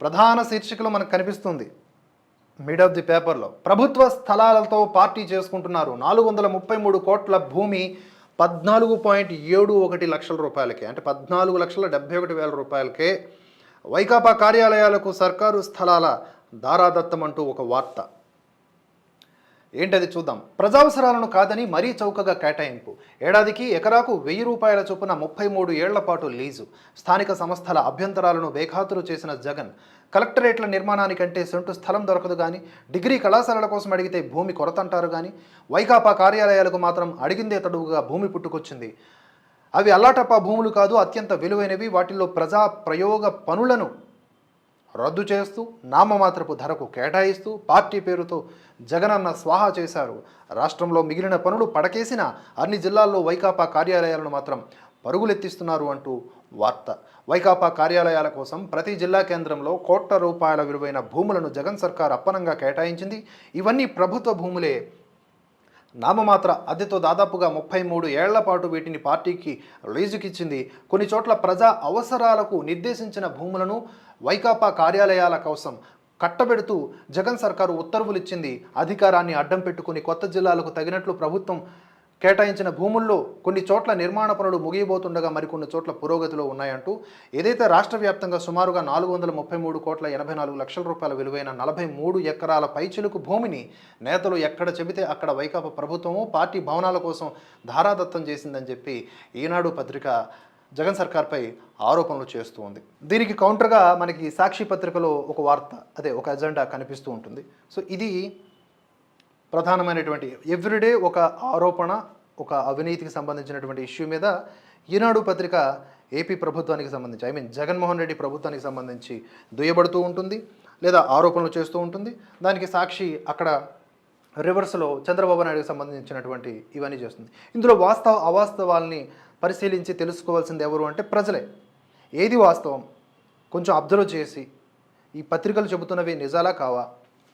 ప్రధాన శీర్షికలో మనకు కనిపిస్తుంది. మిడ్ ఆఫ్ ది పేపర్లో ప్రభుత్వ స్థలాలతో పార్టీ చేసుకుంటున్నారు. నాలుగు వందల ముప్పై మూడు కోట్ల భూమి పద్నాలుగు పాయింట్ ఏడు ఒకటి లక్షల రూపాయలకే అంటే పద్నాలుగు లక్షల డెబ్బై ఒకటి వేల రూపాయలకే వైకాపా కార్యాలయాలకు సర్కారు స్థలాల దారాదత్తం అంటూ ఒక వార్త. ఏంటది చూద్దాం. ప్రజావసరాలను కాదని మరీ చౌకగా కేటాయింపు. ఏడాదికి ఎకరాకు వెయ్యి రూపాయల చొప్పున ముప్పై మూడు ఏళ్ళ పాటు లీజు. స్థానిక సంస్థల అభ్యంతరాలను బేఖాతురు చేసిన జగన్. కలెక్టరేట్ల నిర్మాణానికంటే సొంటు స్థలం దొరకదు కానీ డిగ్రీ కళాశాలల కోసం అడిగితే భూమి కొరత అంటారు కానీ వైకాపా కార్యాలయాలకు మాత్రం అడిగిందే తడువుగా భూమి పుట్టుకొచ్చింది. అవి అల్లాటప్ప భూములు కాదు అత్యంత విలువైనవి. వాటిల్లో ప్రజా ప్రయోగ పనులను రద్దు చేస్తూ నామమాత్రపు ధరకు కేటాయిస్తూ పార్టీ పేరుతో జగనన్న స్వాహా చేశారు. రాష్ట్రంలో మిగిలిన పనులు పడకేసిన అన్ని జిల్లాల్లో వైకాపా కార్యాలయాలను మాత్రం పరుగులెత్తిస్తున్నారు అంటూ వార్త. వైకాపా కార్యాలయాల కోసం ప్రతి జిల్లా కేంద్రంలో కోట్ల రూపాయల విలువైన భూములను జగన్ సర్కార్ అప్పనంగా కేటాయించింది. ఇవన్నీ ప్రభుత్వ భూములే. నామమాత్ర అద్దెతో దాదాపుగా ముప్పై మూడు ఏళ్ళ పాటు వీటిని పార్టీకి లీజుకిచ్చింది. కొన్ని చోట్ల ప్రజా అవసరాలకు నిర్దేశించిన భూములను వైకాపా కార్యాలయాల కోసం కట్టబెడుతూ జగన్ సర్కారు ఉత్తర్వులు ఇచ్చింది అధికారాన్ని అడ్డం పెట్టుకుని కొత్త జిల్లాలకు తగినట్లు ప్రభుత్వం కేటాయించిన భూముల్లో కొన్ని చోట్ల నిర్మాణ పనులు ముగియబోతుండగా మరికొన్ని చోట్ల పురోగతిలో ఉన్నాయంటూ ఏదైతే రాష్ట్ర వ్యాప్తంగా సుమారుగా నాలుగు వందల ముప్పై మూడు కోట్ల ఎనభై నాలుగు లక్షల రూపాయల విలువైన నలభై మూడు ఎకరాల పైచిలుకు భూమిని నేతలు ఎక్కడ చెబితే అక్కడ వైకాపా ప్రభుత్వము పార్టీ భవనాల కోసం ధారాదత్తం చేసిందని చెప్పి ఈనాడు పత్రిక జగన్ సర్కార్పై ఆరోపణలు చేస్తూ ఉంది. దీనికి కౌంటర్గా మనకి సాక్షి పత్రికలో ఒక వార్త అదే ఒక ఎజెండా కనిపిస్తూ ఉంటుంది. సో ఇది ప్రధానమైనటువంటి ఎవ్రీడే ఒక ఆరోపణ ఒక అవినీతికి సంబంధించినటువంటి ఇష్యూ మీద ఈనాడు పత్రిక ఏపీ ప్రభుత్వానికి సంబంధించి ఐ మీన్ జగన్మోహన్ రెడ్డి ప్రభుత్వానికి సంబంధించి దుయ్యబడుతూ ఉంటుంది లేదా ఆరోపణలు చేస్తూ ఉంటుంది. దానికి సాక్షి అక్కడ రివర్స్లో చంద్రబాబు నాయుడుకి సంబంధించినటువంటి ఇవన్నీ చేస్తుంది. ఇందులో వాస్తవ అవాస్తవాల్ని పరిశీలించి తెలుసుకోవాల్సింది ఎవరు అంటే ప్రజలే. ఏది వాస్తవం? కొంచెం అబ్జర్వ్ చేసి ఈ పత్రికలు చెబుతున్నవి నిజాలా కావా?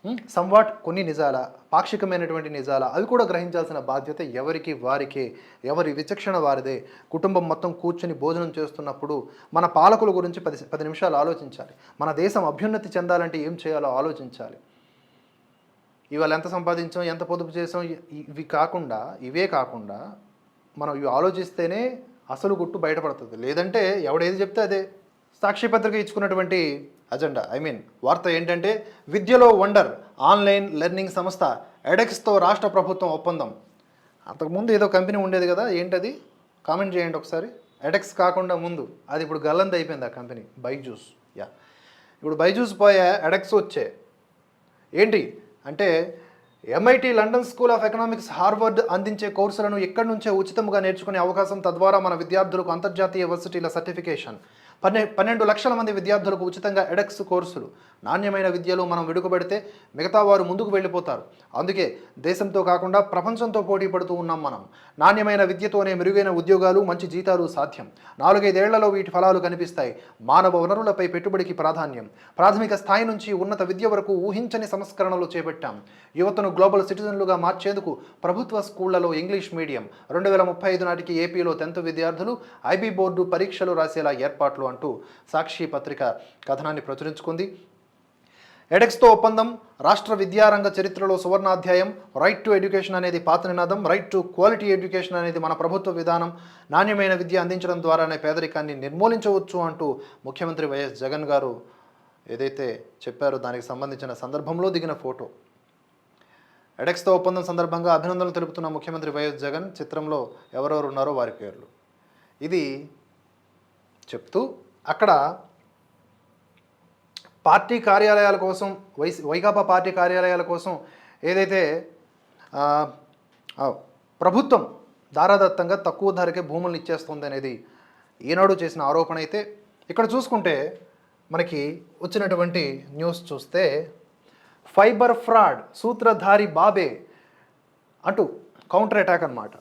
Hmm? సంవాట్ కొన్ని నిజాల పాక్షికమైనటువంటి నిజాల అవి కూడా గ్రహించాల్సిన బాధ్యత ఎవరికి వారికే ఎవరి విచక్షణ వారిదే. కుటుంబం మొత్తం కూర్చుని భోజనం చేస్తున్నప్పుడు మన పాలకుల గురించి పది పది నిమిషాలు ఆలోచించాలి. మన దేశం అభ్యున్నతి చెందాలంటే ఏం చేయాలో ఆలోచించాలి. ఇవాళ ఎంత సంపాదించాం ఎంత పొదుపు చేసాం ఇవి కాకుండా ఇవే కాకుండా మనం ఇవి ఆలోచిస్తేనే అసలు గుట్టు బయటపడుతుంది. లేదంటే ఎవడేది చెప్తే అదే. సాక్షి పత్రిక ఇచ్చుకున్నటువంటి అజెండా ఐ మీన్ వార్త ఏంటంటే విద్యలో వండర్ ఆన్లైన్ లెర్నింగ్ సంస్థ ఎడెక్స్తో రాష్ట్ర ప్రభుత్వం ఒప్పందం. అంతకుముందు ఏదో కంపెనీ ఉండేది కదా ఏంటది? కామెంట్ చేయండి ఒకసారి. ఎడెక్స్ కాకుండా ముందు. అది ఇప్పుడు గల్లంత అయిపోయింది ఆ కంపెనీ బైజూస్. యా. ఇప్పుడు బైజూస్ పోయే ఎడెక్స్ వచ్చే. ఏంటి? అంటే MIT London School of Economics Harvard అందించే కోర్సులను ఎక్కడి నుంచే ఉచితంగా నేర్చుకునే అవకాశం తద్వారా మన విద్యార్థులకు అంతర్జాతీయ వర్సిటీల సర్టిఫికేషన్. పన్నె పన్నెండు లక్షల మంది విద్యార్థులకు ఉచితంగా ఎడెక్స్ కోర్సులు. నాణ్యమైన విద్యలో మనం వెనుకబడితే మిగతా వారు ముందుకు వెళ్ళిపోతారు. అందుకే దేశంతో కాకుండా ప్రపంచంతో పోటీ పడుతూ ఉన్నాం మనం. నాణ్యమైన విద్యతోనే మెరుగైన ఉద్యోగాలు మంచి జీతాలు సాధ్యం. నాలుగైదేళ్ళలో వీటి ఫలాలు కనిపిస్తాయి. మానవ వనరులపై పెట్టుబడికి ప్రాధాన్యం. ప్రాథమిక స్థాయి నుంచి ఉన్నత విద్య వరకు ఊహించని సంస్కరణలు చేపట్టాం. యువతను గ్లోబల్ సిటిజన్లుగా మార్చేందుకు ప్రభుత్వ స్కూళ్ళలో ఇంగ్లీష్ మీడియం. రెండు వేల ముప్పై ఐదు నాటికి ఏపీలో టెన్త్ విద్యార్థులు ఐబీ బోర్డు పరీక్షలు రాసేలా ఏర్పాట్లు అంటూ సాక్షి పత్రిక కథనాన్ని ప్రచురించుకుంది. ఎడెక్స్తో ఒప్పందం రాష్ట్ర విద్యారంగ చరిత్రలో సువర్ణాధ్యాయం రైట్ టు ఎడ్యుకేషన్ అనేది పాత నినాదం రైట్ టు క్వాలిటీ ఎడ్యుకేషన్ అనేది మన ప్రభుత్వ విధానం నాణ్యమైన విద్య అందించడం ద్వారానే పేదరికాన్ని నిర్మూలించవచ్చు అంటూ ముఖ్యమంత్రి వైఎస్ జగన్ గారు ఏదైతే చెప్పారో దానికి సంబంధించిన సందర్భంలో దిగిన ఫోటో. ఎడెక్స్తో ఒప్పందం సందర్భంగా అభినందనలు తెలుపుతున్న ముఖ్యమంత్రి వైఎస్ జగన్ చిత్రంలో ఎవరెవరు ఉన్నారో వారి పేర్లు. ఇది చెప్తూ అక్కడ పార్టీ కార్యాలయాల కోసం వైస్ వైకాపా పార్టీ కార్యాలయాల కోసం ఏదైతే ప్రభుత్వం దారాదత్తంగా తక్కువ ధరకే భూములను ఇచ్చేస్తుంది అనేది ఈనాడు చేసిన ఆరోపణ అయితే ఇక్కడ చూసుకుంటే మనకి వచ్చినటువంటి న్యూస్ చూస్తే ఫైబర్ ఫ్రాడ్ సూత్రధారి బాబే అంటూ కౌంటర్ అటాక్ అన్నమాట.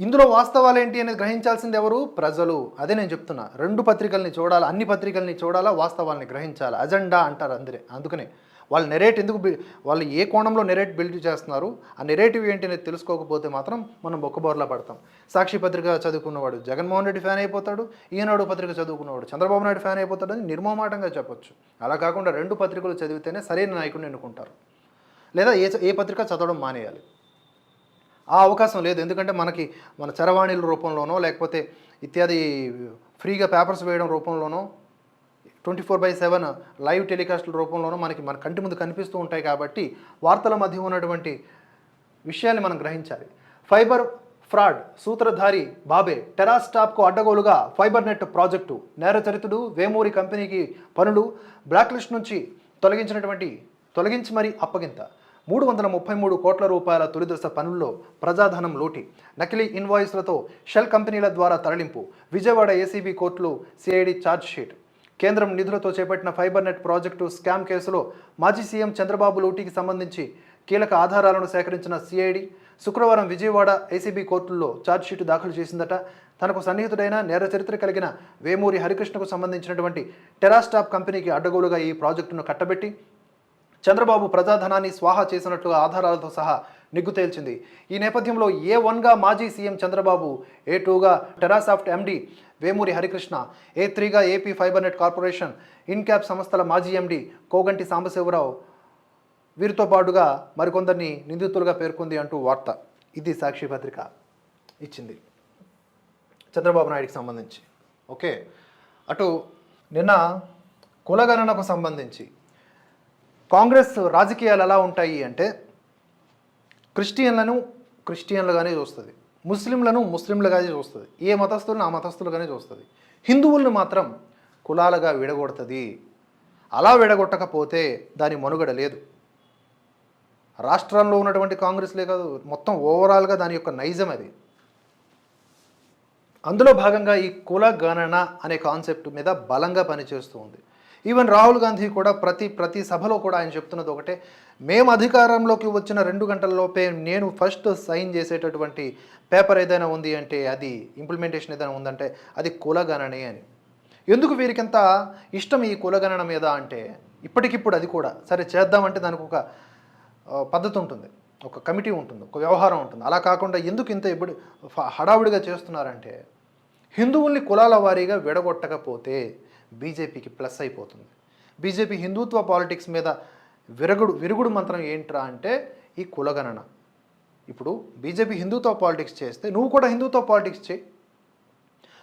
ఇందులో వాస్తవాలు ఏంటి అనేది గ్రహించాల్సింది ఎవరు? ప్రజలు. అదే నేను చెప్తున్నా. రెండు పత్రికల్ని చూడాలి అన్ని పత్రికల్ని చూడాలా వాస్తవాల్ని గ్రహించాలి? అజెండా అంటారు అందరే. అందుకనే వాళ్ళు నెరేట్ ఎందుకు వాళ్ళు ఏ కోణంలో నెరేట్ బిల్డ్ చేస్తున్నారు? ఆ నెరేటివ్ ఏంటి అనేది తెలుసుకోకపోతే మాత్రం మనం బొక్కబోర్లా పడతాం. సాక్షి పత్రిక చదువుకున్నవాడు జగన్మోహన్ రెడ్డి ఫ్యాన్ అయిపోతాడు ఈనాడు పత్రిక చదువుకున్నవాడు చంద్రబాబు నాయుడు ఫ్యాన్ అయిపోతాడని నిర్మోమాటంగా చెప్పొచ్చు. అలా కాకుండా రెండు పత్రికలు చదివితేనే సరైన నాయకుడిని ఎన్నుకుంటారు. లేదా ఏ ఏ పత్రిక చదవడం మానేయాలి. ఆ అవకాశం లేదు. ఎందుకంటే మనకి మన చరవాణిల రూపంలోనో లేకపోతే ఇత్యాది ఫ్రీగా పేపర్స్ వేయడం రూపంలోనో twenty four by seven live టెలికాస్ట్ల రూపంలోనూ మనకి మన కంటి ముందు కనిపిస్తూ ఉంటాయి కాబట్టి వార్తల మధ్య ఉన్నటువంటి విషయాన్ని మనం గ్రహించాలి. ఫైబర్ ఫ్రాడ్ సూత్రధారి బాబే టెరాస్టాప్కు అడ్డగోలుగా ఫైబర్ నెట్ ప్రాజెక్టు నేరచరితుడు వేమూరి కంపెనీకి పనులు బ్లాక్ లిస్ట్ నుంచి తొలగించినటువంటి తొలగించి మరీ అప్పగింత. మూడు వందల ముప్పై మూడు కోట్ల రూపాయల తొలిదశ పనుల్లో ప్రజాధనం లోటి. నకిలీ ఇన్వాయిస్లతో షెల్ కంపెనీల ద్వారా తరలింపు. విజయవాడ ఏసీబీ కోర్టులు సిఐడి షీట్. కేంద్రం నిధులతో చేపట్టిన ఫైబర్ నెట్ ప్రాజెక్టు స్కామ్ కేసులో మాజీ సీఎం చంద్రబాబు లూటీకి సంబంధించి కీలక ఆధారాలను సేకరించిన సిఐడి శుక్రవారం విజయవాడ ఏసీబీ కోర్టుల్లో ఛార్జ్షీట్ దాఖలు చేసిందట. తనకు సన్నిహితుడైన నేర చరిత్ర కలిగిన వేమూరి హరికృష్ణకు సంబంధించినటువంటి టెరాస్టాప్ కంపెనీకి అడ్డగోలుగా ఈ ప్రాజెక్టును కట్టబెట్టి చంద్రబాబు ప్రజాధనాన్ని స్వాహా చేసినట్లుగా ఆధారాలతో సహా నిగ్గు తేల్చింది. ఈ నేపథ్యంలో ఏ వన్గా మాజీ సీఎం చంద్రబాబు ఏ టూగా Terasoft MD Vemuri Harikrishna A త్రీగా AP fiber net corporation INCAP సంస్థల మాజీ ఎండి కోగంటి సాంబశివరావు వీరితో పాటుగా మరికొందరిని నిందితులుగా పేర్కొంది అంటూ వార్త. ఇది సాక్షి పత్రిక ఇచ్చింది. చంద్రబాబు నాయుడికి సంబంధించి. ఓకే? అటు నిన్న కులగణనకు సంబంధించి కాంగ్రెస్ రాజకీయాలు ఎలా ఉంటాయి అంటే క్రిస్టియన్లను క్రిస్టియన్లుగానే చూస్తుంది ముస్లింలను ముస్లింలుగానే చూస్తుంది ఏ మతస్థులను ఆ మతస్థులుగానే చూస్తుంది. హిందువులను మాత్రం కులాలుగా విడగొడుతుంది. అలా విడగొట్టకపోతే దాని మనుగడ లేదు. రాష్ట్రంలో ఉన్నటువంటి కాంగ్రెస్లే కాదు మొత్తం ఓవరాల్గా దాని యొక్క నైజం అది. అందులో భాగంగా ఈ కుల గణన అనే కాన్సెప్ట్ మీద బలంగా పనిచేస్తూ ఉంది. ఈవెన్ రాహుల్ గాంధీ కూడా ప్రతి ప్రతి సభలో కూడా ఆయన చెప్తున్నది ఒకటే. మేము అధికారంలోకి వచ్చిన రెండు గంటల్లోపే నేను ఫస్ట్ సైన్ చేసేటటువంటి పేపర్ ఏదైనా ఉంది అంటే అది ఇంప్లిమెంటేషన్ ఏదైనా ఉందంటే అది కులగణనే అని. ఎందుకు వీరికింత ఇష్టం ఈ కులగణన మీద అంటే ఇప్పటికిప్పుడు అది కూడా. సరే చేద్దామంటే దానికి ఒక పద్ధతి ఉంటుంది. ఒక కమిటీ ఉంటుంది ఒక వ్యవహారం ఉంటుంది. అలా కాకుండా ఎందుకు ఇంత ఇప్పుడు హడావుడిగా చేస్తున్నారంటే హిందువుల్ని కులాల వారీగా విడగొట్టకపోతే బీజేపీకి ప్లస్ అయిపోతుంది. బీజేపీ హిందుత్వ పాలిటిక్స్ మీద విరగుడు విరుగుడు మంత్రం ఏంట్రా అంటే ఈ కులగణన. ఇప్పుడు బీజేపీ హిందుత్వ పాలిటిక్స్ చేస్తే నువ్వు కూడా హిందుత్వ పాలిటిక్స్ చేయి.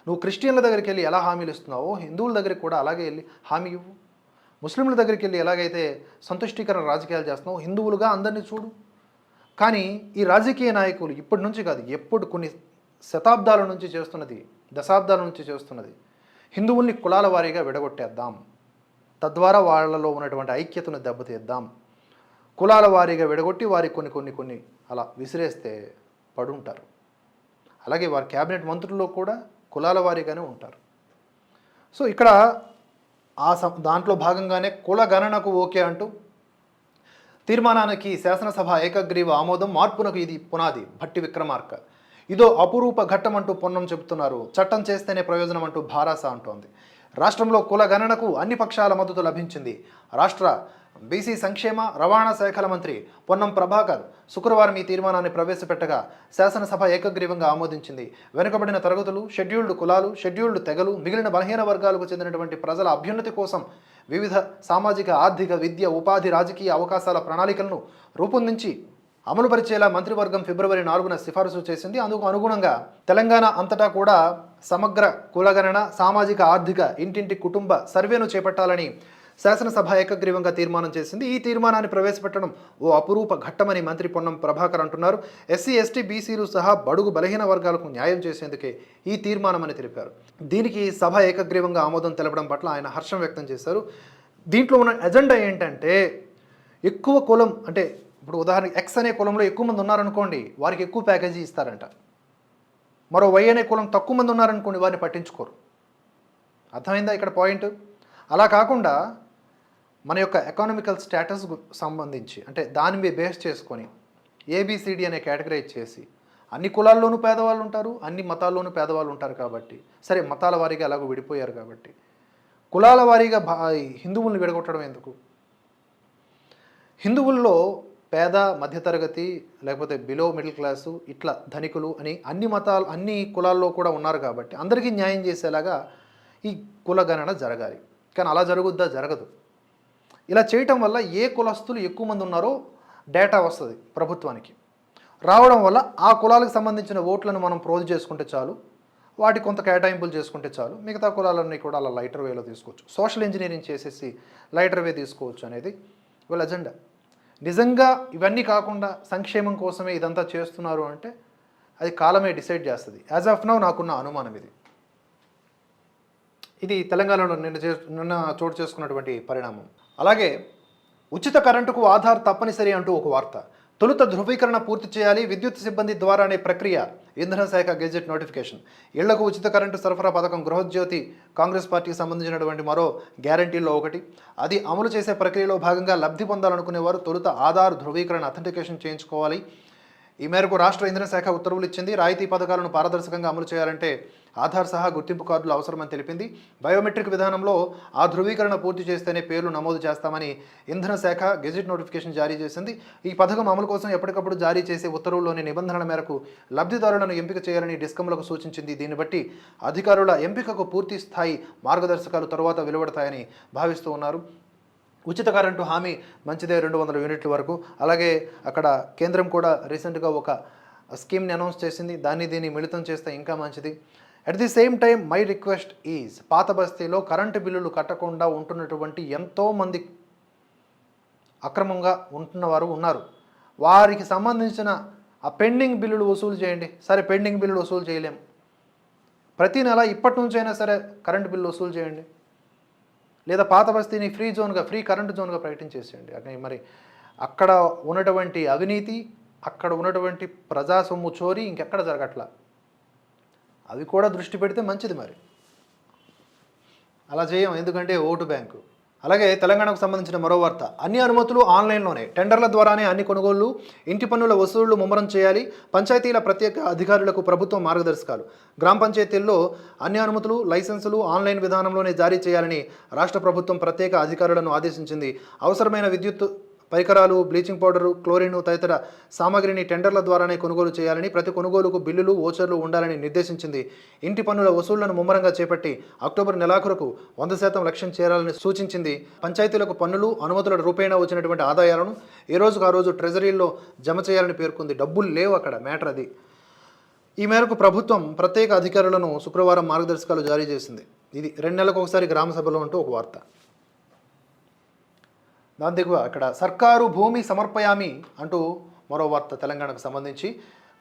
నువ్వు క్రిస్టియన్ల దగ్గరికి వెళ్ళి ఎలా హామీలు ఇస్తున్నావో హిందువుల దగ్గరికి కూడా అలాగే వెళ్ళి హామీ ఇవ్వు. ముస్లింల దగ్గరికి వెళ్ళి ఎలాగైతే సంతుష్టీకరణ రాజకీయాలు చేస్తున్నావో హిందువులుగా అందరినీ చూడు. కానీ ఈ రాజకీయ నాయకులు ఇప్పటి నుంచి కాదు ఎప్పుడు కొన్ని శతాబ్దాల నుంచి చేస్తున్నది దశాబ్దాల నుంచి చేస్తున్నది. హిందువుల్ని కులాల వారీగా విడగొట్టేద్దాం. తద్వారా వాళ్ళలో ఉన్నటువంటి ఐక్యతను దెబ్బతీద్దాం. కులాల వారీగా విడగొట్టి వారి కొన్ని కొన్ని కొన్ని అలా విసిరేస్తే పడుంటారు. అలాగే వారి క్యాబినెట్ మంత్రుల్లో కూడా కులాల వారీగానే ఉంటారు. సో ఇక్కడ ఆ సం దాంట్లో భాగంగానే కుల గణనకు ఓకే అంటూ తీర్మానానికి శాసనసభ ఏకగ్రీవ ఆమోదం మార్పునకు ఇది పునాది భట్టి విక్రమార్క. ఇదో అపురూప ఘట్టం అంటూ పొన్నం చెబుతున్నారు. చట్టం చేస్తేనే ప్రయోజనం అంటూ భారాస అంటోంది. రాష్ట్రంలో కుల గణనకు అన్ని పక్షాల మద్దతు లభించింది. రాష్ట్ర బీసీ సంక్షేమ రవాణా శాఖల మంత్రి పొన్నం ప్రభాకర్ శుక్రవారం ఈ తీర్మానాన్ని ప్రవేశపెట్టగా శాసనసభ ఏకగ్రీవంగా ఆమోదించింది. వెనుకబడిన తరగతులు షెడ్యూల్డ్ కులాలు షెడ్యూల్డ్ తెగలు మిగిలిన బలహీన వర్గాలకు చెందినటువంటి ప్రజల అభ్యున్నతి కోసం వివిధ సామాజిక ఆర్థిక విద్య ఉపాధి రాజకీయ అవకాశాల ప్రణాళికలను రూపొందించి అమలుపరిచేలా మంత్రివర్గం ఫిబ్రవరి నాలుగున సిఫారసు చేసింది. అందుకు అనుగుణంగా తెలంగాణ అంతటా కూడా సమగ్ర కులగణన సామాజిక ఆర్థిక ఇంటింటి కుటుంబ సర్వేను చేపట్టాలని శాసనసభ ఏకగ్రీవంగా తీర్మానం చేసింది. ఈ తీర్మానాన్ని ప్రవేశపెట్టడం ఓ అపురూప ఘట్టమని మంత్రి పొన్నం ప్రభాకర్ అంటున్నారు. ఎస్సీ ఎస్టీ బీసీలు సహా బడుగు బలహీన వర్గాలకు న్యాయం చేసేందుకే ఈ తీర్మానమని తెలిపారు. దీనికి సభ ఏకగ్రీవంగా ఆమోదం తెలపడం పట్ల ఆయన హర్షం వ్యక్తం చేశారు. దీంట్లో ఉన్న ఎజెండా ఏంటంటే ఎక్కువ కులం అంటే ఇప్పుడు ఉదాహరణకి ఎక్స్ అనే కులంలో ఎక్కువ మంది ఉన్నారనుకోండి వారికి ఎక్కువ ప్యాకేజీ ఇస్తారంట. మరో వై అనే కులం తక్కువ మంది ఉన్నారనుకోండి వారిని పట్టించుకోరు. అర్థమైందా ఇక్కడ పాయింట్ అలా కాకుండా మన యొక్క ఎకానమికల్ స్టేటస్ సంబంధించి అంటే దాని మీద బేస్ చేసుకొని ఏబిసిడి అనే కేటగరైజ్ చేసి అన్ని కులాల్లోనూ పేదవాళ్ళు ఉంటారు అన్ని మతాల్లోనూ పేదవాళ్ళు ఉంటారు కాబట్టి సరే మతాల వారీగా అలాగో విడిపోయారు కాబట్టి కులాల వారీగా భా హిందువుల్ని విడగొట్టడం ఎందుకు? హిందువుల్లో పేద మధ్యతరగతి లేకపోతే బిలో మిడిల్ క్లాసు ఇట్లా ధనికులు అని అన్ని మతాలు అన్ని కులాల్లో కూడా ఉన్నారు కాబట్టి అందరికీ న్యాయం చేసేలాగా ఈ కుల గణన జరగాలి. కానీ అలా జరుగుద్దా? జరగదు. ఇలా చేయటం వల్ల ఏ కులస్తులు ఎక్కువ మంది ఉన్నారో డేటా వస్తుంది ప్రభుత్వానికి. రావడం వల్ల ఆ కులాలకు సంబంధించిన ఓట్లను మనం ప్రోజు చేసుకుంటే చాలు వాటి కొంత కేటాయింపులు చేసుకుంటే చాలు మిగతా కులాలన్నీ కూడా అలా లైటర్ వేలో తీసుకోవచ్చు. సోషల్ ఇంజనీరింగ్ చేసేసి లైటర్ వే తీసుకోవచ్చు అనేది వీళ్ళ అజెండా నిజంగా ఇవన్నీ కాకుండా సంక్షేమం కోసమే ఇదంతా చేస్తున్నారు అంటే అది కాలమే డిసైడ్ చేస్తుంది. యాజ్ ఆఫ్ నౌ నాకున్న అనుమానం ఇది. ఇది తెలంగాణలో నిన్న చే నిన్న చోటు చేసుకున్నటువంటి పరిణామం. అలాగే ఉచిత కరెంటుకు ఆధార్ తప్పనిసరి అంటూ ఒక వార్త. తొలుత ధృవీకరణ పూర్తి చేయాలి విద్యుత్ సిబ్బంది ద్వారా అనే ప్రక్రియ ఇంధన శాఖ గెజెట్ నోటిఫికేషన్. ఇళ్ళకు ఉచిత కరెంటు సరఫరా పథకం గృహజ్యోతి కాంగ్రెస్ పార్టీకి సంబంధించినటువంటి మరో గ్యారంటీల్లో ఒకటి. అది అమలు చేసే ప్రక్రియలో భాగంగా లబ్ధి పొందాలనుకునేవారు తొలుత ఆధార్ ధృవీకరణ అథెంటికేషన్ చేయించుకోవాలి. ఈ మేరకు రాష్ట్ర ఇంధన శాఖ ఉత్తర్వులు ఇచ్చింది. రాయితీ పథకాలను పారదర్శకంగా అమలు చేయాలంటే ఆధార్ సహా గుర్తింపు కార్డులు అవసరమని తెలిపింది. బయోమెట్రిక్ విధానంలో ఆ ధృవీకరణ పూర్తి చేస్తేనే పేర్లు నమోదు చేస్తామని ఇంధన శాఖ గెజిట్ నోటిఫికేషన్ జారీ చేసింది. ఈ పథకం అమలు కోసం ఎప్పటికప్పుడు జారీ చేసే ఉత్తర్వుల్లోని నిబంధనల మేరకు లబ్ధిదారులను ఎంపిక చేయాలని డిస్కంలకు సూచించింది. దీన్ని బట్టి అధికారుల ఎంపికకు పూర్తి స్థాయి మార్గదర్శకాలు తరువాత వెలువడతాయని భావిస్తూ ఉన్నారు. ఉచిత కరెంటు హామీ మంచిదే రెండు వందల యూనిట్ల వరకు. అలాగే అక్కడ కేంద్రం కూడా రీసెంట్గా ఒక స్కీమ్ని అనౌన్స్ చేసింది. దాన్ని దీన్ని మిళితం చేస్తే ఇంకా మంచిది. At the same time my request is పాత బస్తీలో కరెంటు బిల్లులు కట్టకుండా ఉంటున్నటువంటి ఎంతోమంది అక్రమంగా ఉంటున్నవారు ఉన్నారు. వారికి సంబంధించిన ఆ పెండింగ్ బిల్లులు వసూలు చేయండి. సరే పెండింగ్ బిల్లులు వసూలు చేయలేం. ప్రతి నెల ఇప్పటి నుంచైనా సరే కరెంటు బిల్లు వసూలు చేయండి. లేదా పాత బస్తీని ఫ్రీ జోన్గా ఫ్రీ కరెంటు జోన్గా ప్రకటించేసేయండి అక్కడ మరి అక్కడ ఉన్నటువంటి అవినీతి అక్కడ ఉన్నటువంటి ప్రజా సొమ్ము చోరీ ఇంకెక్కడ జరగట్లా? అవి కూడా దృష్టి పెడితే మంచిది మరి. అలా చేయం ఎందుకంటే ఓటు బ్యాంకు. అలాగే తెలంగాణకు సంబంధించిన మరో వార్త. అన్ని అనుమతులు ఆన్లైన్లోనే. టెండర్ల ద్వారానే అన్ని కొనుగోళ్ళు ఇంటి పన్నుల వసూళ్ళు ముమ్మరం చేయాలి. పంచాయతీల ప్రత్యేక అధికారులకు ప్రభుత్వం మార్గదర్శకాలు. గ్రామ పంచాయతీల్లో అన్ని అనుమతులు లైసెన్సులు ఆన్లైన్ విధానంలోనే జారీ చేయాలని రాష్ట్ర ప్రభుత్వం ప్రత్యేక అధికారులను ఆదేశించింది. అవసరమైన విద్యుత్ పరికరాలు బ్లీచింగ్ పౌడరు క్లోరిన్ తదితర సామాగ్రిని టెండర్ల ద్వారానే కొనుగోలు చేయాలని ప్రతి కొనుగోలుకు బిల్లులు ఓచర్లు ఉండాలని నిర్దేశించింది. ఇంటి పన్నుల వసూళ్ళను ముమ్మరంగా చేపట్టి అక్టోబర్ నెలాఖరుకు వంద శాతం లక్ష్యం చేరాలని సూచించింది. పంచాయతీలకు పన్నులు అనుమతుల రూపేణా వచ్చినటువంటి ఆదాయాలను ఏ రోజుకు ఆ రోజు ట్రెజరీల్లో జమ చేయాలని పేర్కొంది. డబ్బులు లేవు అక్కడ మ్యాటర్ అది. ఈ మేరకు ప్రభుత్వం ప్రత్యేక అధికారులను శుక్రవారం మార్గదర్శకాలు జారీ చేసింది. ఇది రెండు నెలలకు ఒకసారి గ్రామ సభలో అంటూ ఒక వార్త. దాని దిగువ ఇక్కడ సర్కారు భూమి సమర్పయామి అంటూ మరో వార్త తెలంగాణకు సంబంధించి.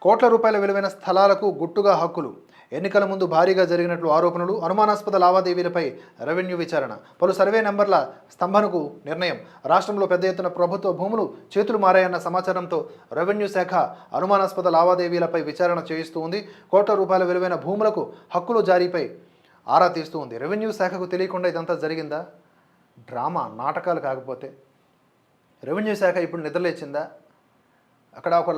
కోట్ల రూపాయల విలువైన స్థలాలకు గుట్టుగా హక్కులు. ఎన్నికల ముందు భారీగా జరిగినట్లు ఆరోపణలు అనుమానాస్పద లావాదేవీలపై రెవెన్యూ విచారణ. పలు సర్వే నెంబర్ల స్తంభనకు నిర్ణయం. రాష్ట్రంలో పెద్ద ఎత్తున ప్రభుత్వ భూములు చేతులు మారాయన్న సమాచారంతో రెవెన్యూ శాఖ అనుమానాస్పద లావాదేవీలపై విచారణ చేయిస్తూ ఉంది. కోట్ల రూపాయల విలువైన భూములకు హక్కులు జారీపై ఆరా తీస్తూ ఉంది. రెవెన్యూ శాఖకు తెలియకుండా ఇదంతా జరిగిందా? డ్రామా నాటకాలు కాకపోతే. రెవెన్యూ శాఖ ఇప్పుడు నిద్రలేచిందా అక్కడ ఒక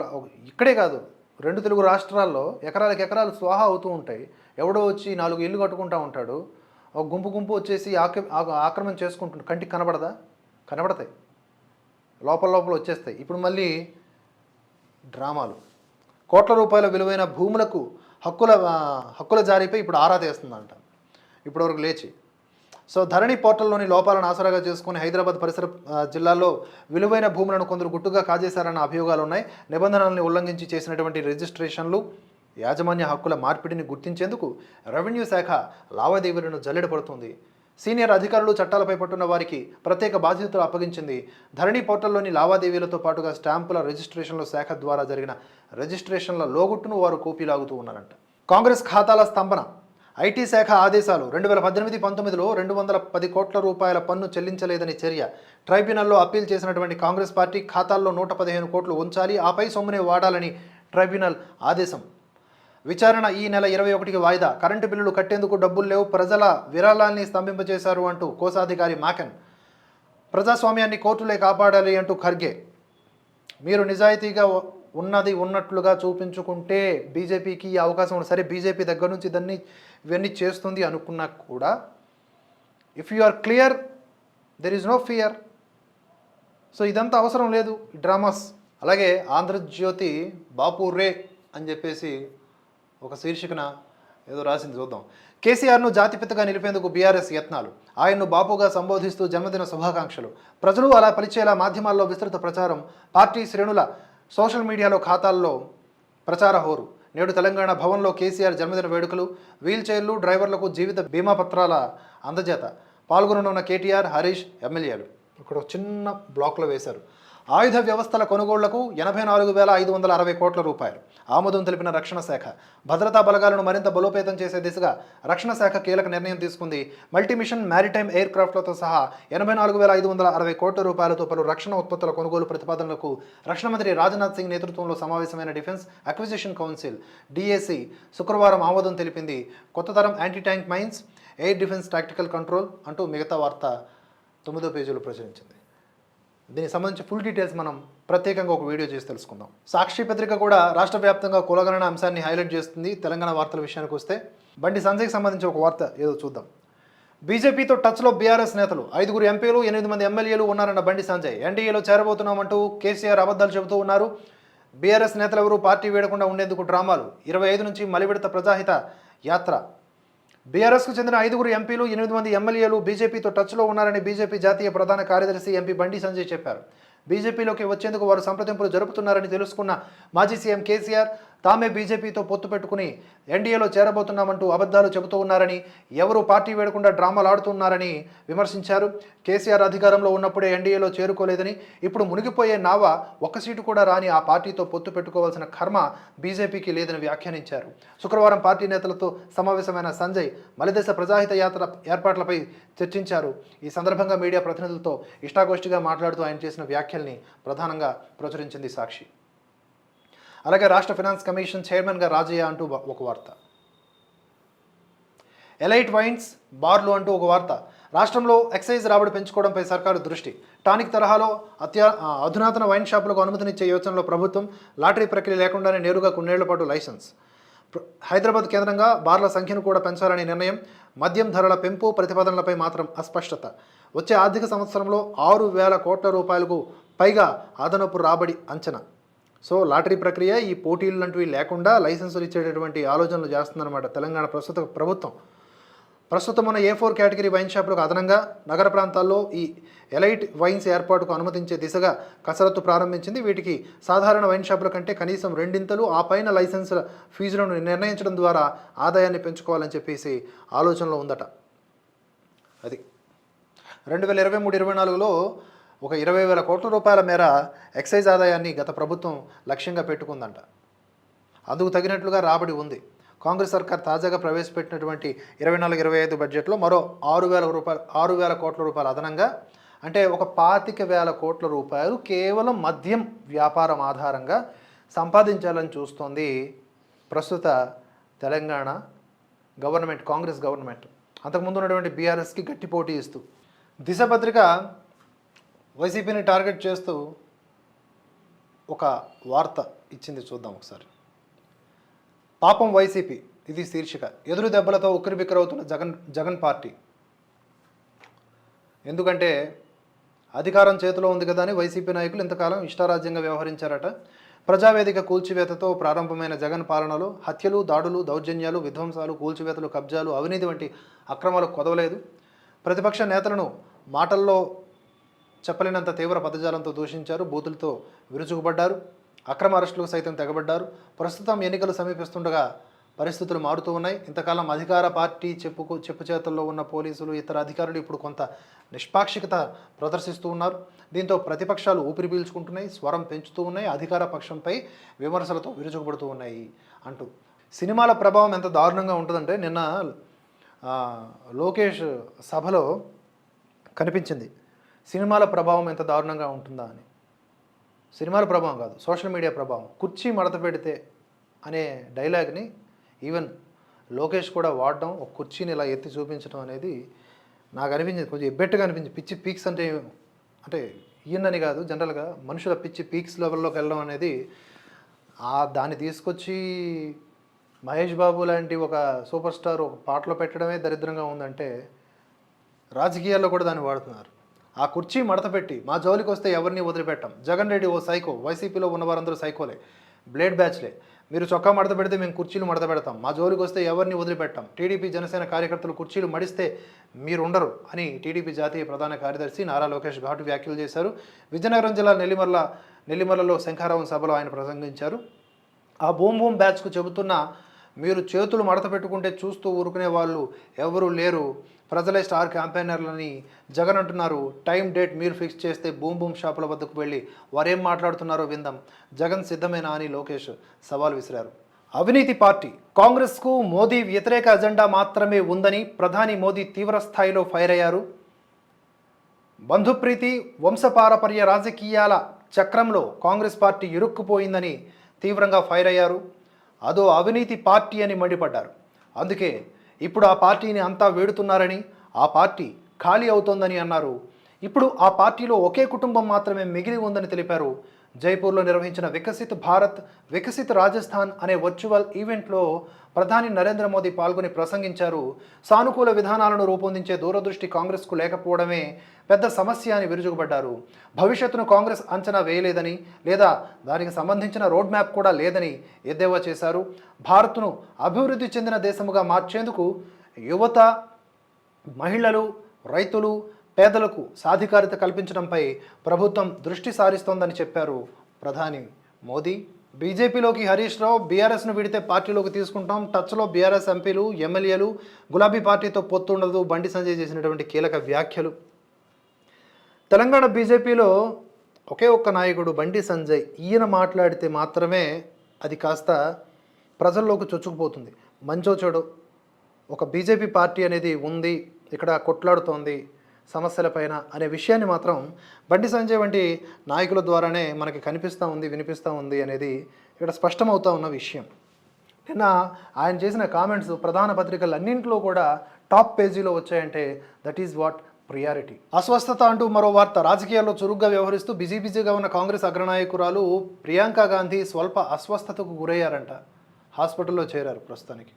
ఇక్కడే కాదు రెండు తెలుగు రాష్ట్రాల్లో ఎకరాలకు ఎకరాలు స్వాహా అవుతూ ఉంటాయి. ఎవడో వచ్చి నాలుగు ఇల్లు కట్టుకుంటా ఉంటాడు. ఒక గుంపు గుంపు వచ్చేసి ఆక్ర ఆక్రమణ చేసుకుంటుంది కంటికి కనబడదా? కనబడతాయి. లోపల లోపల వచ్చేస్తాయి. ఇప్పుడు మళ్ళీ డ్రామాలు. కోట్ల రూపాయల విలువైన భూములకు హక్కుల హక్కుల జారీపై ఇప్పుడు ఆరా తీస్తుందంట. ఇప్పటివరకు లేచి. సో ధరణి పోర్టల్లోని లోపాలను ఆసరాగా చేసుకుని హైదరాబాద్ పరిసర జిల్లాలో విలువైన భూములను కొందరు గుట్టుగా కాజేశారన్న అభియోగాలు ఉన్నాయి. నిబంధనలను ఉల్లంఘించి చేసినటువంటి రిజిస్ట్రేషన్లు యాజమాన్య హక్కుల మార్పిడిని గుర్తించేందుకు రెవెన్యూ శాఖ లావాదేవీలను జల్లెడపడుతుంది సీనియర్ అధికారులు చట్టాలపై పట్టున్న వారికి ప్రత్యేక బాధ్యతలు అప్పగించింది. ధరణి పోర్టల్లోని లావాదేవీలతో పాటుగా స్టాంపుల రిజిస్ట్రేషన్ల శాఖ ద్వారా జరిగిన రిజిస్ట్రేషన్ల లోగుట్టును వారు కోపీలాగుతూ ఉన్నారంట. కాంగ్రెస్ ఖాతాల స్తంభన ఐటీ శాఖ ఆదేశాలు రెండు వేల పద్దెనిమిది పంతొమ్మిదిలో రెండు వందల పది కోట్ల రూపాయల పన్ను చెల్లించలేదని చర్య. ట్రైబ్యునల్లో అప్పీల్ చేసినటువంటి కాంగ్రెస్ పార్టీ ఖాతాల్లో నూట పదిహేను కోట్లు ఉంచాలి ఆపై సొమ్మునే వాడాలని ట్రైబ్యునల్ ఆదేశం. విచారణ ఈ నెల ఇరవై ఒకటికి వాయిదా. కరెంటు బిల్లులు కట్టేందుకు డబ్బులు లేవు ప్రజల విరాళాల్ని స్తంభింపజేశారు అంటూ కోశాధికారి మాకెన్. ప్రజాస్వామ్యాన్ని కోర్టులే కాపాడాలి అంటూ ఖర్గే. మీరు నిజాయితీగా ఉన్నది ఉన్నట్లుగా చూపించుకుంటే బీజేపీకి ఈ అవకాశం ఉంది. సరే బీజేపీ దగ్గర నుంచి దాన్ని ఇవన్నీ చేస్తుంది అనుకున్నా కూడా if you are clear there is no fear so ఇదంతా అవసరం లేదు. డ్రామాస్ అలాగే ఆంధ్రజ్యోతి బాపు రే అని చెప్పేసి ఒక శీర్షికన ఏదో రాసింది చూద్దాం. కేసీఆర్ను జాతిపితగా నిలిపేందుకు బీఆర్ఎస్ యత్నాలు. ఆయన్ను బాపుగా సంబోధిస్తూ జన్మదిన శుభాకాంక్షలు. ప్రజలు అలా పలిచేలా మాధ్యమాల్లో విస్తృత ప్రచారం. పార్టీ శ్రేణుల సోషల్ మీడియాలో ఖాతాల్లో ప్రచార హోరు. నేడు తెలంగాణ భవన్లో కేసీఆర్ జన్మదిన వేడుకలు వీల్ చైర్లు డ్రైవర్లకు జీవిత బీమా పత్రాల అందజేత. పాల్గొననున్న కేటీఆర్ హరీష్ ఎమ్మెల్యేలు. ఇక్కడ ఒక చిన్న బ్లాక్లో వేశారు. ఆయుధ వ్యవస్థల కొనుగోళ్ళకు ఎనభై నాలుగు వేల ఐదు వందల అరవై కోట్ల రూపాయలు. ఆమోదం తెలిపిన రక్షణ శాఖ. భద్రతా బలగాలను మరింత బలోపేతం చేసే దిశగా రక్షణ శాఖ కీలక నిర్ణయం తీసుకుంది. మల్టీమిషన్ మ్యారిటైమ్ ఎయిర్ క్రాఫ్ట్లతో సహా ఎనభై నాలుగు వేల ఐదు వందల అరవై కోట్ల రూపాయలతో పలు రక్షణ ఉత్పత్తుల కొనుగోలు ప్రతిపాదనలకు రక్షణ మంత్రి రాజ్నాథ్ సింగ్ నేతృత్వంలో సమావేశమైన డిఫెన్స్ అక్విజిషన్ కౌన్సిల్ డిఏసి శుక్రవారం ఆమోదం తెలిపింది. కొత్త తరం anti tank mines air defence tactical control అంటూ మిగతా వార్త తొమ్మిదో పేజీలు ప్రచురించింది. దీనికి సంబంధించి ఫుల్ డీటెయిల్స్ మనం ప్రత్యేకంగా ఒక వీడియో చేసి తెలుసుకుందాం. సాక్షి పత్రిక కూడా రాష్ట్ర వ్యాప్తంగా కులగణన అంశాన్ని హైలైట్ చేస్తుంది. తెలంగాణ వార్తల విషయానికి వస్తే బండి సంజయ్కి సంబంధించి ఒక వార్త ఏదో చూద్దాం. బీజేపీతో టచ్లో బీఆర్ఎస్ నేతలు ఐదుగురు ఎంపీలు ఎనిమిది మంది ఎమ్మెల్యేలు ఉన్నారన్న బండి సంజయ్. ఎన్డీఏలో చేరబోతున్నామంటూ కేసీఆర్ అబద్ధాలు చెబుతూ ఉన్నారు. బీఆర్ఎస్ నేతలు ఎవరూ పార్టీ వేయకుండా ఉండేందుకు డ్రామాలు. ఇరవై ఐదు నుంచి మలివిడత ప్రజాహిత యాత్ర. బీఆర్ఎస్కు చెందిన ఐదుగురు ఎంపీలు ఎనిమిది మంది ఎమ్మెల్యేలు బీజేపీతో టచ్లో ఉన్నారని బీజేపీ జాతీయ ప్రధాన కార్యదర్శి ఎంపీ బండి సంజయ్ చెప్పారు. బీజేపీలోకి వచ్చేందుకు వారు సంప్రదింపులు జరుపుతున్నారని తెలుసుకున్న మాజీ సీఎం కేసీఆర్ తామే బీజేపీతో పొత్తు పెట్టుకుని ఎన్డీఏలో చేరబోతున్నామంటూ అబద్ధాలు చెబుతూ ఉన్నారని ఎవరు పార్టీ వేడకుండా డ్రామాలు ఆడుతున్నారని విమర్శించారు. కేసీఆర్ అధికారంలో ఉన్నప్పుడే ఎన్డీఏలో చేరుకోలేదని ఇప్పుడు మునిగిపోయే నావ ఒక్క సీటు కూడా రాని ఆ పార్టీతో పొత్తు పెట్టుకోవాల్సిన కర్మ బీజేపీకి లేదని వ్యాఖ్యానించారు. శుక్రవారం పార్టీ నేతలతో సమావేశమైన సంజయ్ మలిదశ ప్రజాహిత యాత్ర ఏర్పాట్లపై చర్చించారు. ఈ సందర్భంగా మీడియా ప్రతినిధులతో ఇష్టాగోష్ఠిగా మాట్లాడుతూ ఆయన చేసిన వ్యాఖ్యల్ని ప్రధానంగా ప్రచురించింది సాక్షి. అలాగే రాష్ట్ర ఫినాన్స్ కమిషన్ చైర్మన్గా రాజయ్య అంటూ ఒక వార్త. ఎలైట్ వైన్స్ బార్లు అంటూ ఒక వార్త. రాష్ట్రంలో ఎక్సైజ్ రాబడి పెంచుకోవడంపై సర్కారు దృష్టి. టానిక్ తరహాలో అత్యా అధునాతన వైన్ షాపులకు అనుమతినిచ్చే యోచనలో ప్రభుత్వం లాటరీ ప్రక్రియ లేకుండానే నేరుగా కొన్నేళ్ళ పాటు లైసెన్స్. హైదరాబాద్ కేంద్రంగా బార్ల సంఖ్యను కూడా పెంచాలనే నిర్ణయం మద్యం ధరల పెంపు ప్రతిపాదనలపై మాత్రం అస్పష్టత. వచ్చే ఆర్థిక సంవత్సరంలో ఆరు వేల కోట్ల రూపాయలకు పైగా అదనపు రాబడి అంచనా. సో లాటరీ ప్రక్రియ ఈ పోటీలు లాంటివి లేకుండా లైసెన్సులు ఇచ్చేటటువంటి ఆలోచనలు చేస్తుందన్నమాట తెలంగాణ ప్రస్తుత ప్రభుత్వం. ప్రస్తుతం ఉన్న ఏ ఫోర్ కేటగిరీ వైన్ షాపులకు అదనంగా నగర ప్రాంతాల్లో ఈ ఎలైట్ వైన్స్ ఏర్పాటుకు అనుమతించే దిశగా కసరత్తు ప్రారంభించింది. వీటికి సాధారణ వైన్ షాపుల కంటే కనీసం రెండింతలు ఆ పైన లైసెన్సుల ఫీజులను నిర్ణయించడం ద్వారా ఆదాయాన్ని పెంచుకోవాలని చెప్పేసి ఆలోచనలో ఉందట. అది రెండు వేల ఇరవై మూడు ఇరవై నాలుగులో ఒక ఇరవై వేల కోట్ల రూపాయల మేర ఎక్సైజ్ ఆదాయాన్ని గత ప్రభుత్వం లక్ష్యంగా పెట్టుకుందంట. అందుకు తగినట్లుగా రాబడి ఉంది. కాంగ్రెస్ సర్కార్ తాజాగా ప్రవేశపెట్టినటువంటి ఇరవై నాలుగు ఇరవై ఐదు బడ్జెట్లో మరో ఆరు వేల రూపాయలు ఆరు వేల కోట్ల రూపాయలు అదనంగా అంటే ఒక పాతిక వేల కోట్ల రూపాయలు కేవలం మద్యం వ్యాపారం ఆధారంగా సంపాదించాలని చూస్తోంది ప్రస్తుత తెలంగాణ గవర్నమెంట్ కాంగ్రెస్ గవర్నమెంట్. అంతకుముందు ఉన్నటువంటి బీఆర్ఎస్కి గట్టి పోటీ ఇస్తూ. దిశ పత్రిక వైసీపీని టార్గెట్ చేస్తూ ఒక వార్త ఇచ్చింది చూద్దాం ఒకసారి. పాపం వైసీపీ ఇది శీర్షిక. ఎదురు దెబ్బలతో ఉక్కిరిబిక్కిరవుతున్న జగన్ జగన్ పార్టీ. ఎందుకంటే అధికారం చేతిలో ఉంది కదా అని వైసీపీ నాయకులు ఇంతకాలం ఇష్టారాజ్యంగా వ్యవహరించారట. ప్రజావేదిక కూల్చివేతతో ప్రారంభమైన జగన్ పాలనలో హత్యలు దాడులు దౌర్జన్యాలు విధ్వంసాలు కూల్చివేతలు కబ్జాలు అవినీతి వంటి అక్రమాలు కొదవలేదు. ప్రతిపక్ష నేతలను మాటల్లో చెప్పలేనంత తీవ్ర పదజాలంతో దూషించారు బూతులతో విరుచుకుపడ్డారు అక్రమ అరెస్టులకు సైతం తెగబడ్డారు. ప్రస్తుతం ఎన్నికలు సమీపిస్తుండగా పరిస్థితులు మారుతూ ఉన్నాయి. ఇంతకాలం అధికార పార్టీ చెప్పుకు చెప్పు చేతుల్లో ఉన్న పోలీసులు ఇతర అధికారులు ఇప్పుడు కొంత నిష్పాక్షికత ప్రదర్శిస్తూ ఉన్నారు. దీంతో ప్రతిపక్షాలు ఊపిరి పీల్చుకుంటున్నాయి స్వరం పెంచుతూ ఉన్నాయి అధికార పక్షంపై విమర్శలతో విరుచుకుపడుతూ ఉన్నాయి అంటూ. సినిమాల ప్రభావం ఎంత దారుణంగా ఉంటుందంటే నిన్న లోకేష్ సభలో కనిపించింది. సినిమాల ప్రభావం ఎంత దారుణంగా ఉంటుందా అని. సినిమాల ప్రభావం కాదు సోషల్ మీడియా ప్రభావం. కుర్చీ మడత పెడితే అనే డైలాగ్ని ఈవెన్ లోకేష్ కూడా వాడడం ఒక కుర్చీని ఇలా ఎత్తి చూపించడం అనేది నాకు అనిపించింది. కొంచెం ఎబ్బెట్టుగా అనిపించింది. పిచ్చి పీక్స్ అంటే అంటే ఈయనని కాదు జనరల్గా మనుషుల పిచ్చి పీక్స్ లెవెల్లోకి వెళ్ళడం అనేది ఆ దాన్ని తీసుకొచ్చి మహేష్ బాబు లాంటి ఒక సూపర్ స్టార్ ఒక పాటలో పెట్టడమే దరిద్రంగా ఉందంటే రాజకీయాల్లో కూడా దాన్ని వాడుతున్నారు. ఆ కుర్చీ మడతపెట్టి మా జోలికి వస్తే ఎవరిని వదిలిపెట్టాం? జగన్ రెడ్డి ఓ సైకో వైసీపీలో ఉన్న వారందరూ సైకోలే. బ్లేడ్ బ్యాచ్లే. మీరు చొక్కా మడత పెడితే మేము కుర్చీలు మడత పెడతాం. మా జోలికి వస్తే ఎవరిని వదిలిపెట్టాం? టీడీపీ జనసేన కార్యకర్తలు కుర్చీలు మడిస్తే మీరు ఉండరు అని టీడీపీ జాతీయ ప్రధాన కార్యదర్శి నారా లోకేష్ ఘాటు వ్యాఖ్యలు చేశారు. విజయనగరం జిల్లా నెల్లిమర్ల నెల్లిమర్లలో శంఖారావం సభలో ఆయన ప్రసంగించారు. ఆ బూమ్ బూమ్ బ్యాచ్కు చెబుతున్న మీరు చేతులు మడత పెట్టుకుంటే చూస్తూ ఊరుకునే వాళ్ళు ఎవరూ లేరు. ప్రజలే స్టార్ క్యాంపెయినర్లని జగన్ అంటున్నారు. టైం డేట్ మీరు ఫిక్స్ చేస్తే బూమ్ బూమ్ షాపుల వద్దకు వెళ్ళి వారేం మాట్లాడుతున్నారో విందాం. జగన్ సిద్ధమేనా అని లోకేష్ సవాల్ విసిరారు. అవినీతి పార్టీ కాంగ్రెస్కు మోదీ వ్యతిరేక అజెండా మాత్రమే ఉందని ప్రధాని మోదీ తీవ్రస్థాయిలో ఫైర్ అయ్యారు. బంధుప్రీతి వంశపారపర్య రాజకీయాల చక్రంలో కాంగ్రెస్ పార్టీ ఇరుక్కుపోయిందని తీవ్రంగా ఫైర్ అయ్యారు. అదో అవినీతి పార్టీ అని మండిపడ్డారు. అందుకే ఇప్పుడు ఆ పార్టీని అంతా వేడుతున్నారని ఆ పార్టీ ఖాళీ అవుతోందని అన్నారు. ఇప్పుడు ఆ పార్టీలో ఒకే కుటుంబం మాత్రమే మిగిలి ఉందని తెలిపారు జైపూర్లో నిర్వహించిన వికసిత్ భారత్ వికసిత్ రాజస్థాన్ అనే వర్చువల్ ఈవెంట్లో ప్రధాని నరేంద్ర మోదీ పాల్గొని ప్రసంగించారు. సానుకూల విధానాలను రూపొందించే దూరదృష్టి కాంగ్రెస్కు లేకపోవడమే పెద్ద సమస్య అని విరుచుకుపడ్డారు భవిష్యత్తును కాంగ్రెస్ అంచనా వేయలేదని లేదా దానికి సంబంధించిన రోడ్ మ్యాప్ కూడా లేదని ఎద్దేవా చేశారు. భారత్ను అభివృద్ధి చెందిన దేశముగా మార్చేందుకు యువత మహిళలు రైతులు పేదలకు సాధికారిత కల్పించడంపై ప్రభుత్వం దృష్టి సారిస్తోందని చెప్పారు ప్రధాని మోదీ. బీజేపీలోకి హరీష్ రావు బీఆర్ఎస్ను విడితే పార్టీలోకి తీసుకుంటాం. టచ్లో బీఆర్ఎస్ ఎంపీలు ఎమ్మెల్యేలు గులాబీ పార్టీతో పొత్తుండదు. బండి సంజయ్ చేసినటువంటి కీలక వ్యాఖ్యలు. తెలంగాణ బీజేపీలో ఒకే ఒక్క నాయకుడు బండి సంజయ్. ఈయన మాట్లాడితే మాత్రమే అది కాస్త ప్రజల్లోకి చొచ్చుకుపోతుంది. మంచో చెడు ఒక బీజేపీ పార్టీ అనేది ఉంది. ఇక్కడ కొట్లాడుతోంది. సమస్యలపైన అనే విషయాన్ని మాత్రం బండి సంజయ్ వంటి నాయకుల ద్వారానే మనకి కనిపిస్తూ ఉంది వినిపిస్తూ ఉంది అనేది ఇక్కడ స్పష్టమవుతా ఉన్న విషయం. నిన్న ఆయన చేసిన కామెంట్స్ ప్రధాన పత్రికలు అన్నింటిలో కూడా టాప్ పేజీలో వచ్చాయంటే దట్ ఈజ్ వాట్ ప్రియారిటీ అస్వస్థత అంటూ మరో వార్త రాజకీయాల్లో చురుగ్గా వ్యవహరిస్తూ బిజీ బిజీగా ఉన్న కాంగ్రెస్ అగ్రనాయకురాలు ప్రియాంక గాంధీ స్వల్ప అస్వస్థతకు గురయ్యారంట. హాస్పిటల్లో చేరారు ప్రస్తుతానికి.